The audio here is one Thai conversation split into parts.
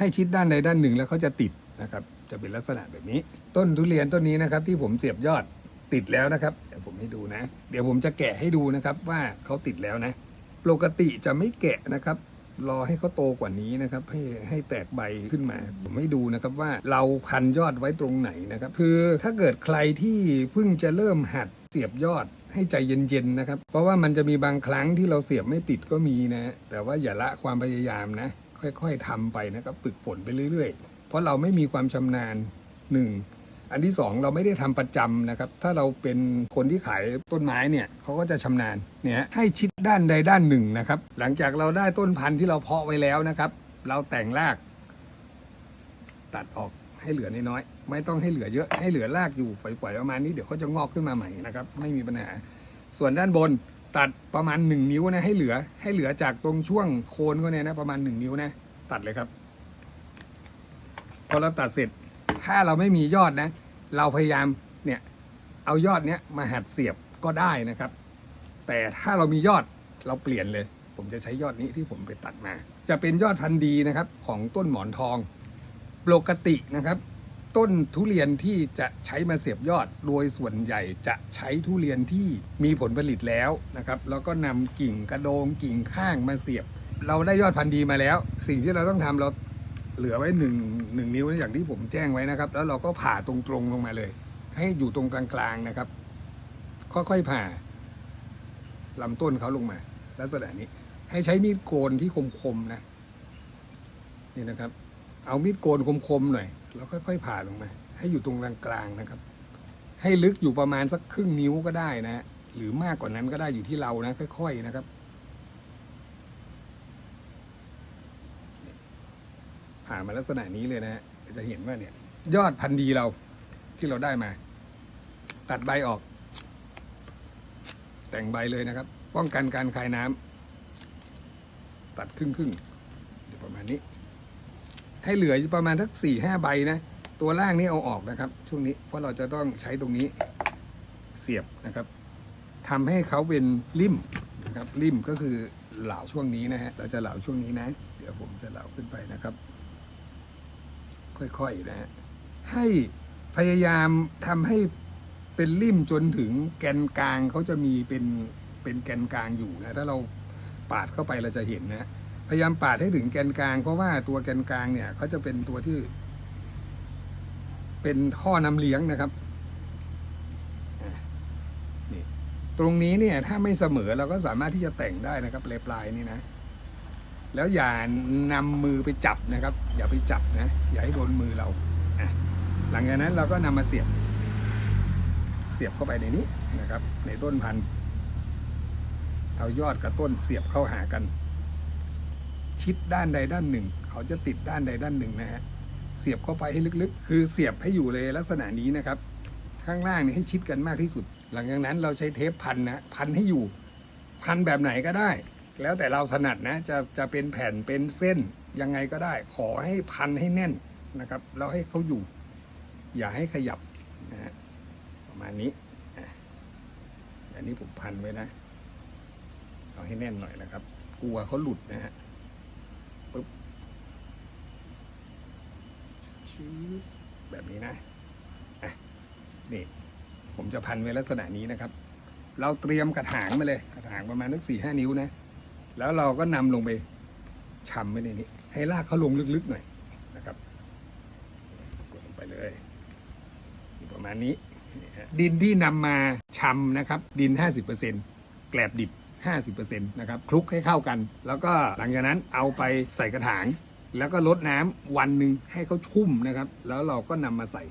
ให้ชิดด้านใดด้านหนึ่งแล้วเขาจะติดนะครับ จะเป็นลักษณะแบบนี้ ต้นทุเรียนต้นนี้นะครับ ที่ผมเสียบยอดติดแล้วนะครับเดี๋ยวผมให้ดูนะ เดี๋ยวผมจะแกะให้ดูนะครับว่าเขาติดแล้วนะ ปกติจะไม่แกะนะครับ รอให้เขาโตกว่านี้นะครับ ให้ให้แตกใบขึ้นมา ผมให้ดูนะครับว่าเราพันยอดไว้ตรงไหนนะครับ คือถ้าเกิดใครที่เพิ่งจะเริ่มหัดเสียบยอดให้ใจเย็นๆนะครับ เพราะว่ามันจะมีบางครั้งที่เราเสียบไม่ติดก็มีนะ แต่ว่าอย่าละความพยายามนะ ค่อย ๆทำไปนะครับฝึกฝนไปเรื่อย ๆ เพราะเราไม่มีความชำนาญหนึ่งอันที่สองเราไม่ได้ทำประจำนะครับ ถ้าเราเป็นคนที่ขายต้นไม้เนี่ยเขาก็จะชำนาญเนี่ยให้ชิดด้านใดด้านหนึ่งนะครับ หลังจากเราได้ต้นพันธุ์ที่เราเพาะไว้แล้วนะครับ เราแต่งราก ตัดออกให้เหลือน้อยๆไม่ต้องให้เหลือเยอะให้เหลือรากอยู่ปล่อยๆประมาณนี้เดี๋ยวเขาจะงอกขึ้นมาใหม่นะครับ ไม่มีปัญหา ส่วนด้านบน ตัดประมาณหนึ่งนิ้วนะให้เหลือให้เหลือจากตรงช่วงโคนเขาเนี่ยนะประมาณหนึ่งนิ้วนะ ตัดเลยครับ พอเราตัดเสร็จ ถ้าเราไม่มียอดนะ เราพยายามเนี่ยเอายอดเนี้ยมาหัดเสียบก็ได้นะครับ แต่ถ้าเรามียอดเราเปลี่ยนเลย ผมจะใช้ยอดนี้ที่ผมไปตัดมา จะเป็นยอดพันธุ์ดีนะครับ ของต้นหมอนทอง ปกตินะครับ ต้นทุเรียนที่จะใช้มาเสียบยอด โดยส่วนใหญ่จะใช้ทุเรียนที่มีผลผลิตแล้วนะครับ แล้วก็นำกิ่งกระโดงกิ่งข้างมาเสียบ เราได้ยอดพันธุ์ดีมาแล้ว สิ่งที่เราต้องทำเราเหลือไว้หนึ่งหนึ่งนิ้วนะอย่างที่ผมแจ้งไว้นะครับ แล้วเราก็ผ่าตรงๆลงมาเลย ให้อยู่ตรงกลางๆนะครับ ค่อยๆผ่าลำต้นเขาลงมาลักษณะนี้ ให้ใช้มีดโกนที่คมๆนะนี่นะครับ เอามีดโกนคมๆหน่อย แล้วค่อยๆผ่าลงมา ให้อยู่ตรงกลางๆนะครับ ให้ลึกอยู่ประมาณสักครึ่งนิ้วก็ได้นะ หรือมากกว่านั้นก็ได้อยู่ที่เรานะ ค่อย ๆนะครับ ผ่ามาลักษณะนี้เลยนะ จะเห็นว่าเนี่ย ยอดพันธุ์ดีเราที่เราได้มา ตัดใบออก แต่งใบเลยนะครับ ป้องกันการคายน้ำตัดครึ่งครึ่งๆเดี๋ยวประมาณนี้ ให้เหลือประมาณสักสี่ห้าใบนะ ตัวล่างนี้เอาออกนะครับ ช่วงนี้เพราะเราจะต้องใช้ตรงนี้เสียบนะครับทำให้เขาเป็นริ่มนะครับริ่มก็คือเหลาช่วงนี้นะฮะเราจะเหลาช่วงนี้นะ เดี๋ยวผมจะเหลาขึ้นไปนะครับ ค่อยๆนะฮะให้พยายามทำให้เป็นริ่มจนถึงแกนกลางเขาจะมีเป็นเป็นแกนกลางอยู่นะ ถ้าเราปาดเข้าไปเราจะเห็นนะ พยายามปาดให้ถึงแกนกลาง เพราะว่าตัวแกนกลางเนี่ยเขาจะเป็นตัวที่ เป็นท่อน้ำเลี้ยงนะครับนี่ตรงนี้เนี่ย ถ้าไม่เสมอเราก็สามารถที่จะแต่งได้นะครับปลายๆนี่นะแล้วอย่านำมือไปจับนะครับ อย่าไปจับนะอย่าให้โดนมือเราหลังจากนั้นเราก็นำมาเสียบ เสียบเข้าไปในนี้นะครับ ในต้นพันธุ์เอายอดกับต้นเสียบเข้าหากัน ชิดด้านใดด้านหนึ่ง เขาจะติดด้านใดด้านหนึ่งนะฮะเสียบเข้าไปให้ลึกๆ คือเสียบให้อยู่เลยลักษณะนี้นะครับ ข้างล่างนี่ให้ชิดกันมากที่สุด หลังจากนั้นเราใช้เทปพันนะพันให้อยู่ พันแบบไหนก็ได้ แล้วแต่เราถนัดนะจะจะเป็นแผ่นเป็นเส้นยังไงก็ได้ ขอให้พันให้แน่นนะครับแล้วให้เขาอยู่ อย่าให้ขยับนะฮะประมาณนี้อันนี้ผมพันไว้นะเอาให้แน่นหน่อยนะครับ กลัวเขาหลุดนะฮะปึ๊บชื้อ แบบนี้นะอะนี่ผมจะพันไว้ลักษณะนี้นะครับ เราเตรียมกระถางมาเลย กระถางประมาณสักสี่ห้านิ้วนะ แล้วเราก็นำลงไปชำไว้ในนี้ ให้รากเขาลงลึกๆหน่อยนะครับกดลงไปเลยประมาณนี้ ดินที่นำมาชำนะครับ ดิน 50%แกลบดิบ 50%นะครับคลุกให้เข้ากัน แล้วก็หลังจากนั้นเอาไปใส่กระถาง แล้วก็ลดน้ำวันหนึ่งให้เขาชุ่มนะครับ แล้วเราก็นำมาใส่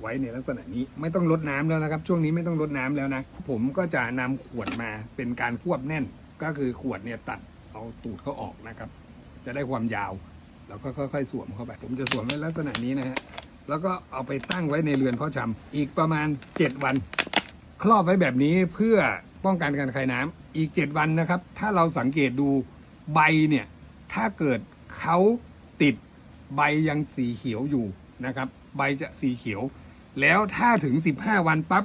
ไว้ในลักษณะนี้ไม่ต้องลดน้ำแล้วนะครับ ช่วงนี้ไม่ต้องลดน้ำแล้วนะ ผมก็จะนำขวดมาเป็นการควบแน่น ก็คือขวดเนี่ยตัดเอาตูดเขาออกนะครับ จะได้ความยาว แล้วก็ค่อยๆสวมเข้าไป ผมจะสวมในลักษณะนี้นะฮะแล้วก็เอาไปตั้งไว้ในเรือนเพาะชำอีกประมาณ 7 วัน ครอบไว้แบบนี้เพื่อป้องกันการคายน้ำอีก 7 วันนะครับ ถ้าเราสังเกตดูใบเนี่ยถ้าเกิดเขา ติดใบยังสีเขียวอยู่นะครับ ใบจะสีเขียว แล้วถ้าถึง 15 วันปั๊บ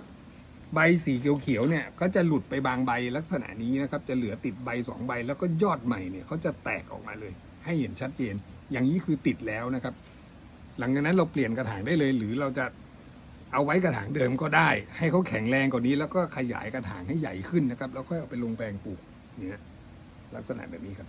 ใบสีเขียวๆเนี่ยก็จะหลุดไปบางใบลักษณะนี้นะครับ จะเหลือติดใบสองใบ แล้วก็ยอดใหม่เนี่ยเขาจะแตกออกมาเลย ให้เห็นชัดเจน อย่างนี้คือติดแล้วนะครับ หลังจากนั้นเราเปลี่ยนกระถางได้เลย หรือเราจะเอาไว้กระถางเดิมก็ได้ ให้เขาแข็งแรงกว่านี้ แล้วก็ขยายกระถางให้ใหญ่ขึ้นนะครับ แล้วค่อยเอาไปลงแปลงปลูกเนี่ยลักษณะแบบนี้ครับ